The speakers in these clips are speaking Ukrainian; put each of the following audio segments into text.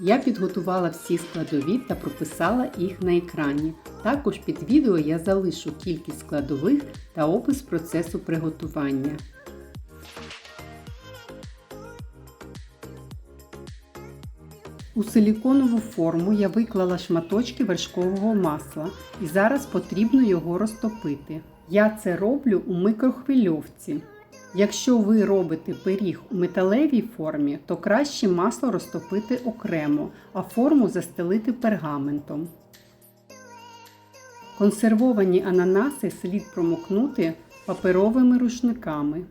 Я підготувала всі складові та прописала їх на екрані. Також під відео я залишу кількість складових та опис процесу приготування. У силіконову форму я виклала шматочки вершкового масла і зараз потрібно його розтопити. Я це роблю у микрохвильовці. Якщо ви робите пиріг у металевій формі, то краще масло розтопити окремо, а форму застелити пергаментом. Консервовані ананаси слід промокнути паперовими рушниками.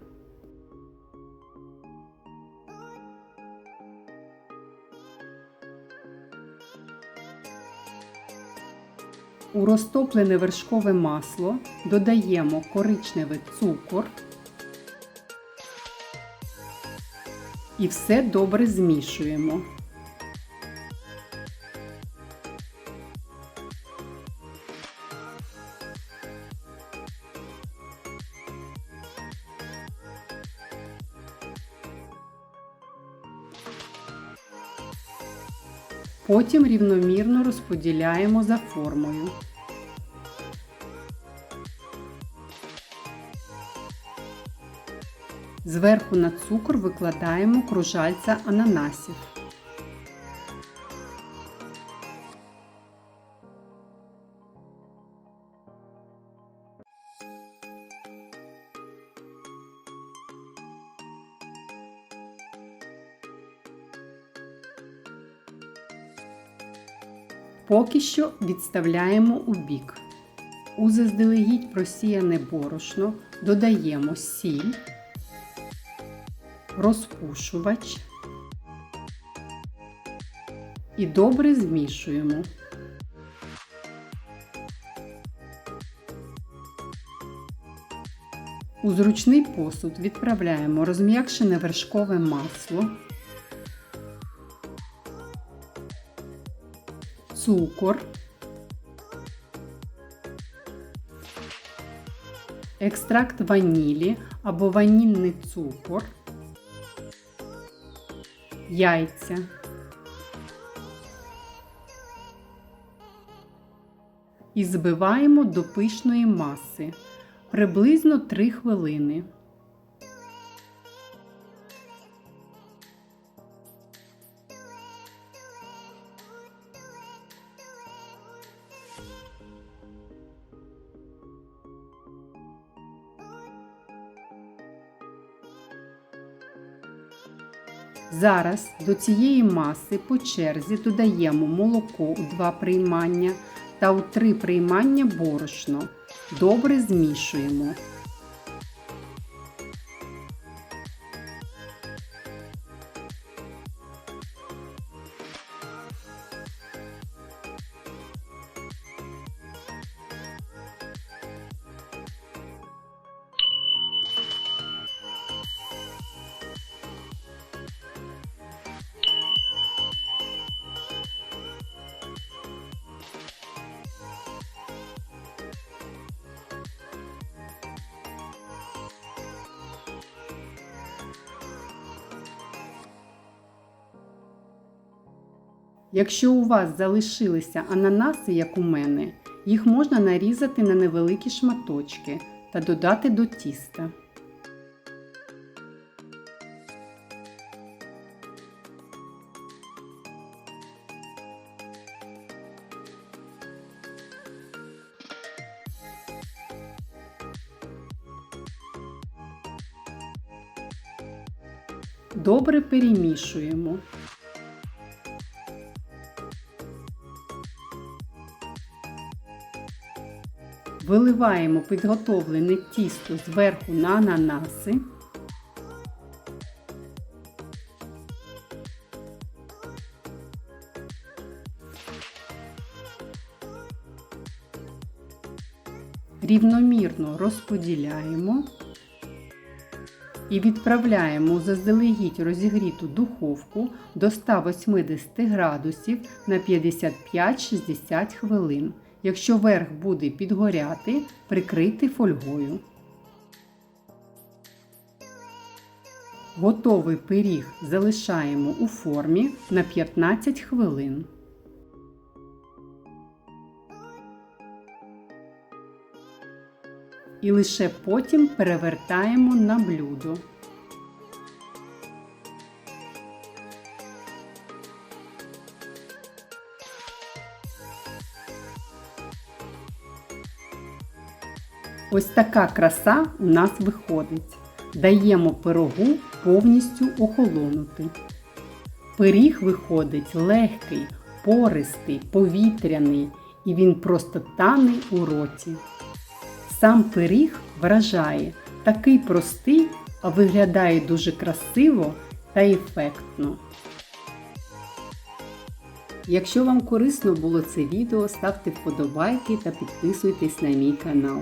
У розтоплене вершкове масло додаємо коричневий цукор і все добре змішуємо. Потім рівномірно розподіляємо за формою. Зверху на цукор викладаємо кружальця ананасів. Поки що відставляємо у бік. У заздалегідь просіяне борошно додаємо сіль, розпушувач і добре змішуємо. У зручний посуд відправляємо розм'якшене вершкове масло, цукор, екстракт ванілі або ванільний цукор, яйця. І збиваємо до пишної маси приблизно 3 хвилини. Зараз до цієї маси по черзі додаємо молоко у два приймання та у три приймання борошно. Добре змішуємо. Якщо у вас залишилися ананаси, як у мене, їх можна нарізати на невеликі шматочки та додати до тіста. Добре перемішуємо. Виливаємо підготовлене тісто зверху на ананаси. Рівномірно розподіляємо і відправляємо заздалегідь розігріту духовку до 180 градусів на 55-60 хвилин. Якщо верх буде підгоряти, прикрити фольгою. Готовий пиріг залишаємо у формі на 15 хвилин. І лише потім перевертаємо на блюдо. Ось така краса у нас виходить. Даємо пирогу повністю охолонути. Пиріг виходить легкий, пористий, повітряний, і він просто тане у роті. Сам пиріг вражає, такий простий, а виглядає дуже красиво та ефектно. Якщо вам корисно було це відео, ставте вподобайки та підписуйтесь на мій канал.